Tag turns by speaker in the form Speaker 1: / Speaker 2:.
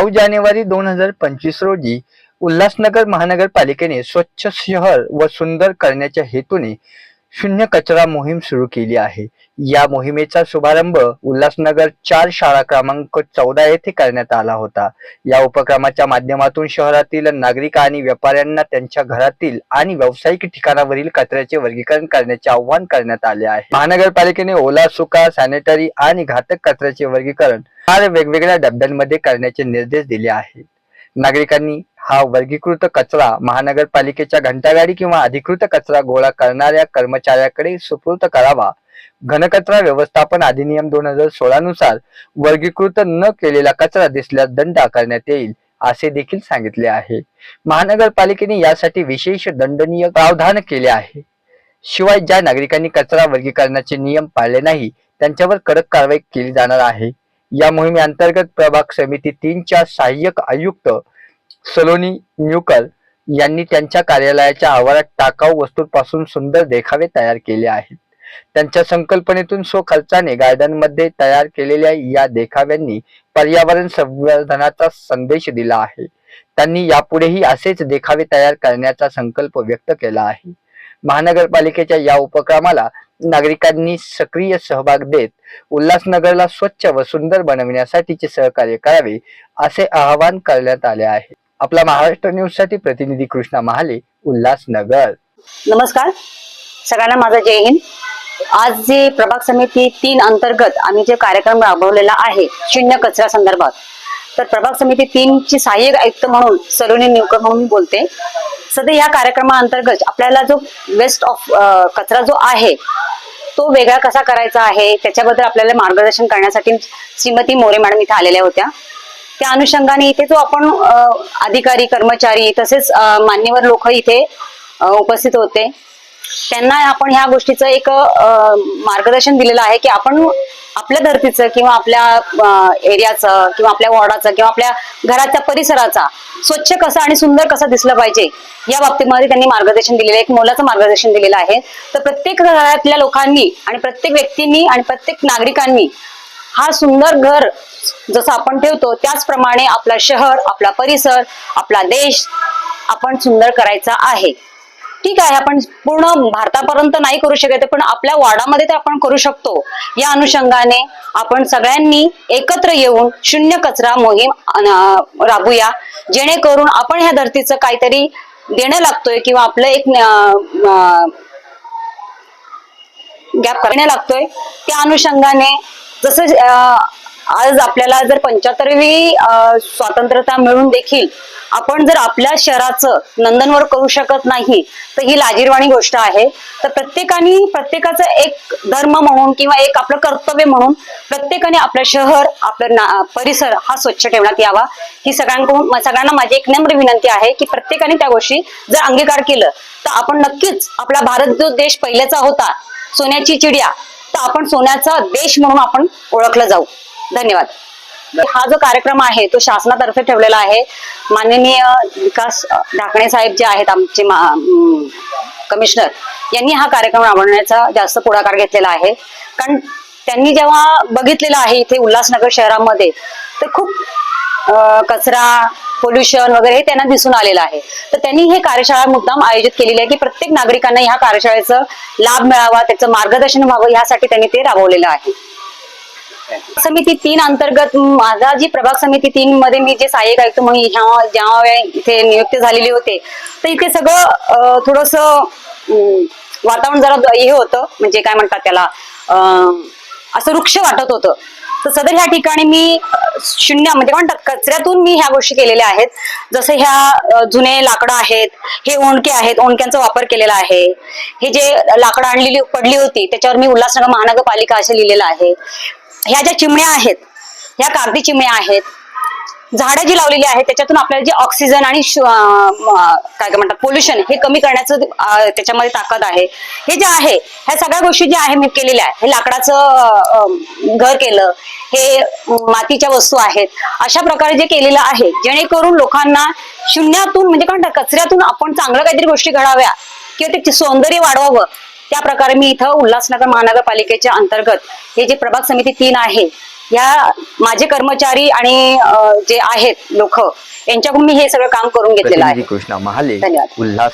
Speaker 1: नऊ जानेवारी दोन हजार पंचवीस रोजी उल्हासनगर महानगरपालिकेने स्वच्छ शहर व सुंदर करण्याच्या हेतूने शून्य कचरा मोहीम सुरू केली आहे. या मोहिमेचा शुभारंभ उल्हासनगर चार शाळा क्रमांक चौदा येथे करण्यात आला होता. या उपक्रमाच्या माध्यमातून शहरातील नागरिक आणि व्यापाऱ्यांना त्यांच्या घरातील आणि व्यावसायिक ठिकाणावरील कचऱ्याचे वर्गीकरण करण्याचे आवाहन करण्यात आले आहे. महानगरपालिकेने ओला सुका सॅनिटरी आणि घातक कचऱ्याचे वर्गीकरण चार वेगवेगळ्या डब्यांमध्ये करण्याचे निर्देश दिले आहेत. नागरिकांनी हा वर्गीकृत कचरा महानगरपालिकेच्या घंटागाडी किंवा अधिकृत कचरा गोळा करणाऱ्या कर्मचाऱ्याकडे सुपूर्द करावा. घनकचरा व्यवस्थापन अधिनियम दोन हजार सोळा नुसार वर्गीकृत न केलेला कचरा दिसल्यास दंड आकारण्यात येईल असे देखील सांगितले आहे. महानगरपालिकेने यासाठी विशेष दंडनीय प्रावधान केले आहे. शिवाय ज्या नागरिकांनी कचरा वर्गीकरणाचे नियम पाळले नाही त्यांच्यावर कडक कारवाई केली जाणार आहे. या मोहिमेअंतर्गत प्रभाग समिती तीनच्या सहाय्यक आयुक्त सलोनी न्यूकर यांनी त्यांच्या कार्यालयाच्या आवारात टाकाऊ वस्तूंपासून सुंदर देखावे तयार केले आहेत. त्यांच्या संकल्पनेतून स्वखर्चाने गार्डनमध्ये तयार केलेल्या या देखाव्यांनी पर्यावरण संवर्धनाचा संदेश दिला आहे. त्यांनी यापुढेही असेच देखावे तयार करण्याचा संकल्प व्यक्त केला आहे. महानगरपालिकेच्या या उपक्रमाला नागरिकांनी सक्रिय सहभाग देत उल्हासनगरला स्वच्छ व सुंदर बनविण्यासाठीचे सहकार्य करावे असे आवाहन करण्यात आले आहे. आपला महाराष्ट्र न्यूजसाठी प्रतिनिधी कृष्णा महाले उल्हासनगर.
Speaker 2: नमस्कार. सगळ्यांना माझा जय हिंद. आज जे प्रभाग समिती तीन अंतर्गत आम्ही जे कार्यक्रम राबवलेला आहे शून्य कचरा संदर्भात तर प्रभाग समिती तीन ची सहाय्यक आयुक्त म्हणून सलोनी निवकर म्हणून बोलते. सध्या या कार्यक्रमाअंतर्गत आपल्याला जो वेस्ट ऑफ कचरा जो आहे तो वेगळा कसा करायचा आहे त्याच्याबद्दल आपल्याला मार्गदर्शन करण्यासाठी श्रीमती मोरे मॅडम इथे आलेल्या होत्या. त्या अनुषंगाने इथे जो आपण अधिकारी कर्मचारी तसेच मान्यवर लोक इथे उपस्थित होते. त्यांना आपण ह्या गोष्टीचं एक मार्गदर्शन दिलेलं आहे की आपण आपल्या धर्तीचं किंवा आपल्या एरियाचं किंवा आपल्या वॉर्डाचं किंवा आपल्या घराच्या परिसराचा स्वच्छ कसा आणि सुंदर कसा दिसलं पाहिजे या बाबतीमध्ये त्यांनी मार्गदर्शन दिलेलं आहे. एक मोलाचं मार्गदर्शन दिलेलं आहे. तर प्रत्येक घरातल्या लोकांनी आणि प्रत्येक व्यक्तींनी आणि प्रत्येक नागरिकांनी हा सुंदर घर जसं आपण ठेवतो त्याचप्रमाणे आपला शहर आपला परिसर आपला देश आपण सुंदर करायचा आहे. ठीक आहे आपण पूर्ण भारतापर्यंत नाही करू शकत पण आपल्या वाडामध्ये तर आपण करू शकतो. या अनुषंगाने आपण सगळ्यांनी एकत्र येऊन शून्य कचरा मोहीम राबूया. जेणेकरून आपण ह्या धरतीचं काहीतरी देणं लागतोय किंवा आपलं एक गॅप करण्या लागतोय. त्या अनुषंगाने जसं आज आपल्याला जर पंच्याहत्तरवी स्वातंत्र्यता मिळून देखील आपण जर आपल्या शहराचं नंदनवर करू शकत नाही तर ही लाजीरवाणी गोष्ट आहे. तर प्रत्येकाने प्रत्येकाचं एक धर्म म्हणून किंवा एक आपलं कर्तव्य म्हणून प्रत्येकाने आपलं शहर आपलं परिसर हा स्वच्छ ठेवण्यात यावा. ही सगळ्यांकडून सगळ्यांना माझी एक नम्र विनंती आहे की प्रत्येकाने त्या गोष्टी जर अंगीकार केलं तर आपण नक्कीच आपला भारत जो देश पहिल्याचा होता सोन्याची चिडिया तर आपण सोन्याचा देश म्हणून आपण ओळखला जाऊ. धन्यवाद. हा जो कार्यक्रम आहे तो शासनातर्फे ठेवलेला आहे. माननीय विकास ढाकणे साहेब जे आहेत आमचे कमिशनर यांनी हा कार्यक्रम राबवण्याचा जास्त पुढाकार घेतलेला आहे. कारण त्यांनी जेव्हा बघितलेलं आहे इथे उल्हासनगर शहरामध्ये तर खूप कचरा पोल्युशन वगैरे हे त्यांना दिसून आलेलं आहे. तर त्यांनी हे कार्यशाळा मुद्दाम आयोजित केलेली आहे की प्रत्येक नागरिकांना ह्या कार्यशाळेचा लाभ मिळावा त्याचं मार्गदर्शन व्हावं यासाठी त्यांनी ते राबवलेलं आहे. समिती तीन अंतर्गत माझा जी प्रभाग समिती तीन मध्ये मी जे सहाय्यक आयुक्त म्हणून ह्या ज्या इथे नियुक्त झालेली होते तर इथे सगळं थोडस वातावरण जरा हे होतं म्हणजे काय म्हणतात त्याला अं, असं वृक्ष वाटत होतं. तर सदर ह्या ठिकाणी मी शून्य म्हणजे काय म्हणतात कचऱ्यातून मी ह्या गोष्टी केलेल्या आहेत. जसं ह्या जुने लाकडं आहेत हे ओंडके आहेत ओंडक्यांचा वापर केलेला आहे. हे जे लाकडं आणलेली पडली होती त्याच्यावर मी उल्हासनगर महानगरपालिका असं लिहिलेलं आहे. ह्या ज्या चिमण्या आहेत ह्या कागदी चिमण्या आहेत झाडं जी लावलेली आहेत त्याच्यातून आपल्याला जे ऑक्सिजन आणि काय काय म्हणतात पोल्युशन हे कमी करण्याचं त्याच्यामध्ये ताकद आहे. हे जे आहे ह्या सगळ्या गोष्टी ज्या आहे मी केलेल्या आहे हे लाकडाचं घर केलं हे मातीच्या वस्तू आहेत. अशा प्रकारे जे केलेलं आहे जेणेकरून लोकांना शून्यातून म्हणजे काय कचऱ्यातून आपण चांगलं काहीतरी गोष्टी घडाव्या किंवा ते सौंदर्य वाढवावं त्या प्रकारे मी इथं उल्हासनगर महानगरपालिकेच्या अंतर्गत हे जे प्रभाग समिती तीन आहे ह्या माझे कर्मचारी आणि जे आहेत लोक यांच्याकडून मी हे सगळं काम करून घेतलेलं आहे
Speaker 1: कृष्णा महाले
Speaker 2: धन्यवाद.
Speaker 1: उल्हास